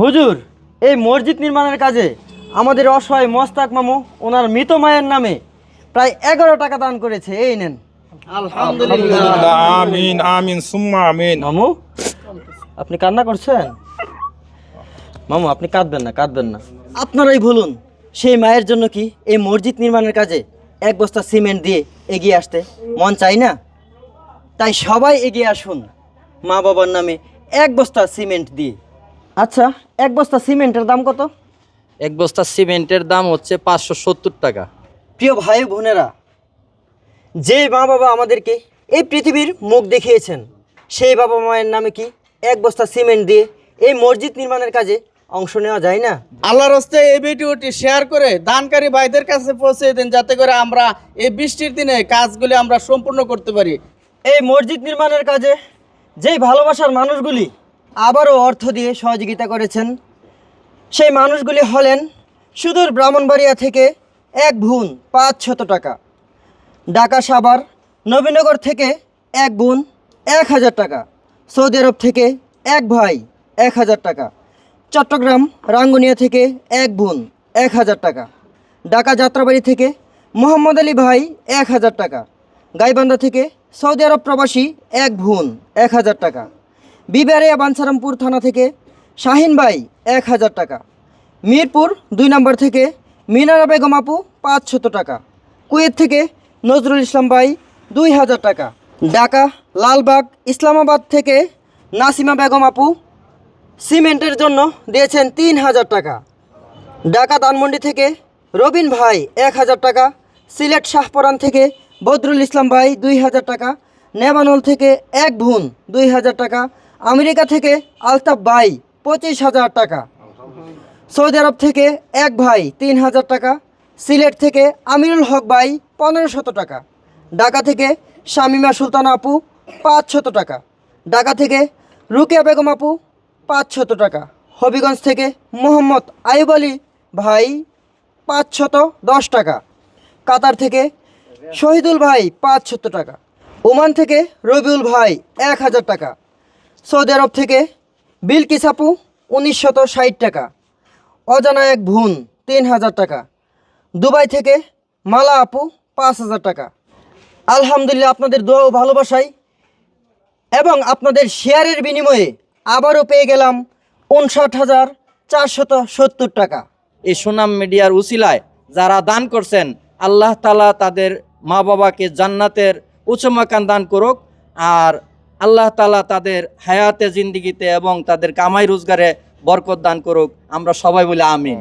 হুজুর এই মসজিদ নির্মাণের কাজে আমাদের অসহায় মস্তাক মামু ওনার মৃত মায়ের নামে প্রায় এগারো টাকা দান করেছে এই নেন। আলহামদুলিল্লাহ আমিন আমিন সুম্মা আমিন। মামু আপনি কান্না করছেন? মামু আপনি কাঁদবেন না কাঁদবেন না। আপনারাই বলুন সেই মায়ের জন্য কি এই মসজিদ নির্মাণের কাজে এক বস্তা সিমেন্ট দিয়ে এগিয়ে আসতে মন চাই না? তাই সবাই এগিয়ে আসুন মা বাবার নামে এক বস্তা সিমেন্ট দিয়ে। আচ্ছা এক বস্তা সিমেন্টের দাম কত? এক বস্তা সিমেন্টের দাম হচ্ছে পাঁচশো সত্তর টাকা। প্রিয় ভাই বোনেরা যে মা বাবা আমাদেরকে এই পৃথিবীর মুখ দেখিয়েছেন সেই বাবা মায়ের নামে কি এক বস্তা সিমেন্ট দিয়ে এই মসজিদ নির্মাণের কাজে অংশ নেওয়া যায় না? আল্লাহর হস্তে এই ভিডিওটি শেয়ার করে দানকারী ভাইদের কাছে পৌঁছে দিন যাতে করে আমরা এই বৃষ্টির দিনে কাজগুলি আমরা সম্পূর্ণ করতে পারি। এই মসজিদ নির্মাণের কাজে যেই ভালোবাসার মানুষগুলি আবারও অর্থ দিয়ে সহযোগিতা করেছেন। সেই মানুষগুলি হলেন সুদূর ব্রাহ্মণবাড়িয়া থেকে এক ভুন পাঁচ শত টাকা, ঢাকা সাভার, নবীনগর থেকে এক বোন এক হাজার টাকা, সৌদি আরব থেকে এক ভাই এক হাজার টাকা, চট্টগ্রাম, রাঙ্গুনিয়া থেকে এক বোন এক হাজার টাকা, ঢাকা যাত্রাবাড়ি থেকে মোহাম্মদ আলী ভাই এক হাজার টাকা, গাইবান্ধা থেকে সৌদি আরব প্রবাসী এক ভুন এক হাজার টাকা। বিবারিয়া বাঞ্ছারামপুর থানা থেকে শাহিন ভাই এক হাজার টাকা। মিরপুর দুই নম্বর থেকে মিনারা বেগম আপু পাঁচশত টাকা। কুয়েত থেকে নজরুল ইসলাম ভাই দুই হাজার টাকা। ঢাকা লালবাগ ইসলামাবাদ থেকে নাসিমা বেগম আপু সিমেন্টের জন্য দিয়েছেন তিন হাজার টাকা। ঢাকা দানমন্ডি থেকে রবিন ভাই এক হাজার টাকা। সিলেট শাহপরান থেকে বদরুল ইসলাম ভাই দুই হাজার টাকা। নেবানল থেকে এক ভুন দুই হাজার টাকা। আমেরিকা থেকে আলতাফ ভাই পঁচিশ হাজার টাকা। সৌদি আরব থেকে এক ভাই তিন হাজার টাকা। সিলেট থেকে আমিরুল হক ভাই পনেরো শত টাকা। ঢাকা থেকে শামিমা সুলতানা আপু পাঁচ শত টাকা। ঢাকা থেকে রুকিয়া বেগম আপু পাঁচ শত টাকা। হবিগঞ্জ থেকে মোহাম্মদ আইব আলী ভাই পাঁচ শত দশ টাকা। কাতার থেকে শহীদুল ভাই পাঁচ শত টাকা। ওমান থেকে রবিউল ভাই এক হাজার টাকা। সৌদি আরব থেকে। বিলকিস আপু উনিশ শত ষাট টাকা। অজানা এক ভুন তিন হাজার টাকা। দুবাই থেকে মালা আপু পাঁচ হাজার টাকা। আলহামদুলিল্লাহ আপনাদের দোয়া ও ভালোবাসায় এবং আপনাদের শেয়ারের বিনিময়ে আবারও পেয়ে গেলাম উনষাট হাজার চারশত সত্তর টাকা। এই সুনাম মিডিয়ার উসিলায় যারা দান করছেন, আল্লাহ তালা তাদের মা বাবাকে জান্নাতের উচ্চমাকান দান করুক। আর আল্লাহ তালা তাদের হায়াতে, জিন্দিগিতে এবং তাদের কামাই রোজগারে বরকত দান করুক। আমরা সবাই বলে আমিন।